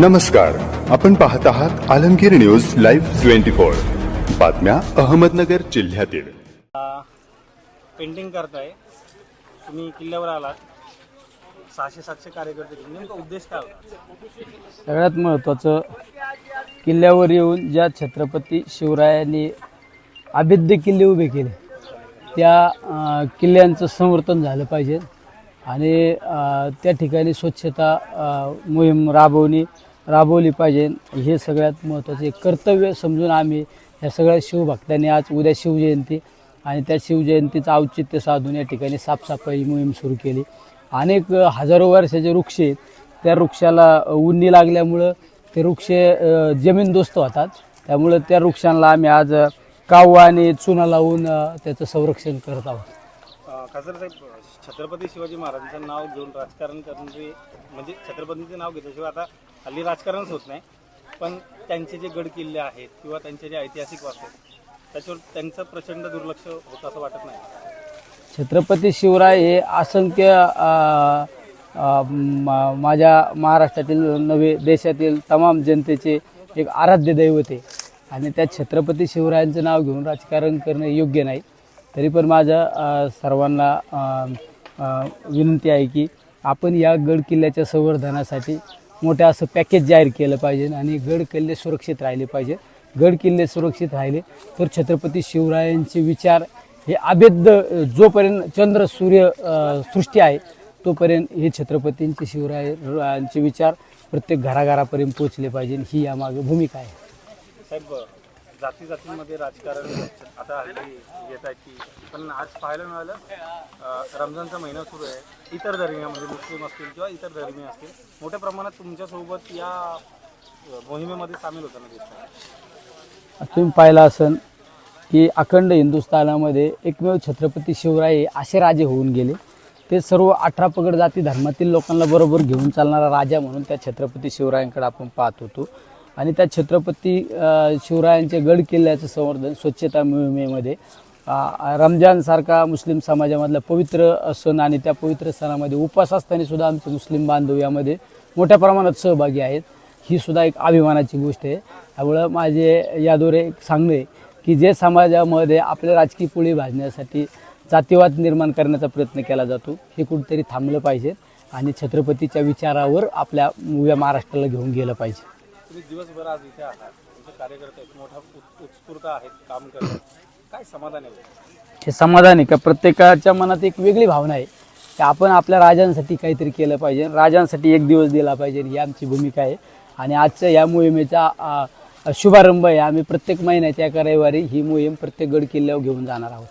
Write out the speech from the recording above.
नमस्कार. आपण पाहत आहात Alamgir news live twenty four. बातम्या अहमदनगर जिल्ह्यातील. पेंटिंग करताय. तुम्ही किल्ल्यावर आलात. सहाशे सातशे कार्यकर्ते. नेमका उद्देश काय होता? सगळ्यात महत्त्वाचं किल्ल्यावर येऊन ज्या छत्रपती शिवरायांनी अभेद्य किल्ले उभे केले त्या किल्ल्यांचं संवर्धन झालं पाहिजे. आणि त्या ठिकाणी स्वच्छता मोहीम राबवणी राबवली पाहिजे. हे सगळ्यात महत्त्वाचे कर्तव्य समजून आम्ही या सगळ्या शिवभक्तांनी आज उद्या शिवजयंती आणि त्या शिवजयंतीचं औचित्य साधून या ठिकाणी साफसफाई मोहीम सुरू केली. अनेक हजारो वर्षाचे वृक्ष आहेत. त्या वृक्षाला उन्नी लागल्यामुळं ते वृक्ष जमीनदोस्त होतात. त्यामुळं त्या वृक्षांना आम्ही आज अ, आणि चुना लावून त्याचं संरक्षण करत आहोत. खासदार साहेब छत्रपती शिवाजी महाराजांचं नाव घेऊन राजकारण करणारे म्हणजे छत्रपतींचं नाव घेतल्याशिवाय आता हल्ली राजकारणच होत नाही. पण त्यांचे जे गड किल्ले आहेत किंवा त्यांचे जे ऐतिहासिक वास्तू आहेत त्याच्यावर त्यांचं प्रचंड दुर्लक्ष होत असं वाटत नाही. छत्रपती शिवराय हे असंख्य अ, अ, माझ्या महाराष्ट्रातील नव्हे देशातील तमाम जनतेचे एक आराध्य दैवत आहे आणि त्या छत्रपती शिवरायांचं नाव घेऊन राजकारण करणं योग्य नाही. तरी पण माझं अ, सर्वांना अ, अ, विनंती आहे की आपण या गड किल्ल्याच्या संवर्धनासाठी मोठं असं पॅकेज जाहीर केलं पाहिजे आणि गड किल्ले सुरक्षित राहिले पाहिजे. गड किल्ले सुरक्षित राहिले. तर छत्रपती शिवरायांचे विचार हे अभेद्य जोपर्यंत चंद्र सूर्य सृष्टी आहे तोपर्यंत हे छत्रपतींचे शिवरायांचे विचार प्रत्येक घराघरापर्यंत पोचले पाहिजे. ही यामागे भूमिका आहे. साहेब जाती जातींमध्ये राजकारण आता हल्ली येत आहे की पण आज पाहायला मिळालं रमजानचा महिना सुरू आहे. इतर धर्मियामध्ये मुस्लिम असतील किंवा इतर धर्मीय असतील मोठ्या प्रमाणात तुमच्यासोबत या मोहिमेमध्ये सामील होताना दिसत तुम्ही पाहिलं असेल की अखंड हिंदुस्थानामध्ये एकमेव छत्रपती शिवराय हे असे राजे होऊन गेले. ते सर्व अठरा पगड जाती धर्मातील लोकांना बरोबर घेऊन चालणारा राजा म्हणून त्या छत्रपती शिवरायांकडे आपण पाहत होतो. आणि त्या छत्रपती शिवरायांचे गड किल्ल्याचं संवर्धन स्वच्छता मोहिमेमध्ये. रमजानसारखा मुस्लिम समाजामधला पवित्र सण आणि त्या पवित्र सणामध्ये उपवास असताना सुद्धा आमचे मुस्लिम बांधव यामध्ये मोठ्या प्रमाणात सहभागी आहेत. ही सुद्धा एक अभिमानाची गोष्ट आहे. त्यामुळं माझे याद्वारे एक सांगणं की जे समाजामध्ये आपल्या राजकीय पोळी भाजण्यासाठी जातीवाद निर्माण करण्याचा प्रयत्न केला जातो हे कुठेतरी थांबलं पाहिजे आणि छत्रपतीच्या विचारावर आपल्या उभ्या महाराष्ट्राला घेऊन गेलं पाहिजे. तुम्ही दिवसभर आज इथे आहात. तुमचे कार्यकर्ते आहेत मोठा उत्- उत्स्फूर्त आहेत काम करतात. काय समाधान आहे? हे समाधान आहे का? प्रत्येकाच्या मनात एक वेगळी भावना आहे. की आपण आपल्या राजांसाठी काहीतरी केलं पाहिजे. राजांसाठी एक दिवस दिला पाहिजे. ही आमची भूमिका आहे. आणि आजच्या या मोहिमेचा शुभारंभ आहे. आम्ही प्रत्येक महिन्याच्या एका रविवारी ही मोहीम प्रत्येक गड किल्ल्यावर घेऊन जाणार आहोत.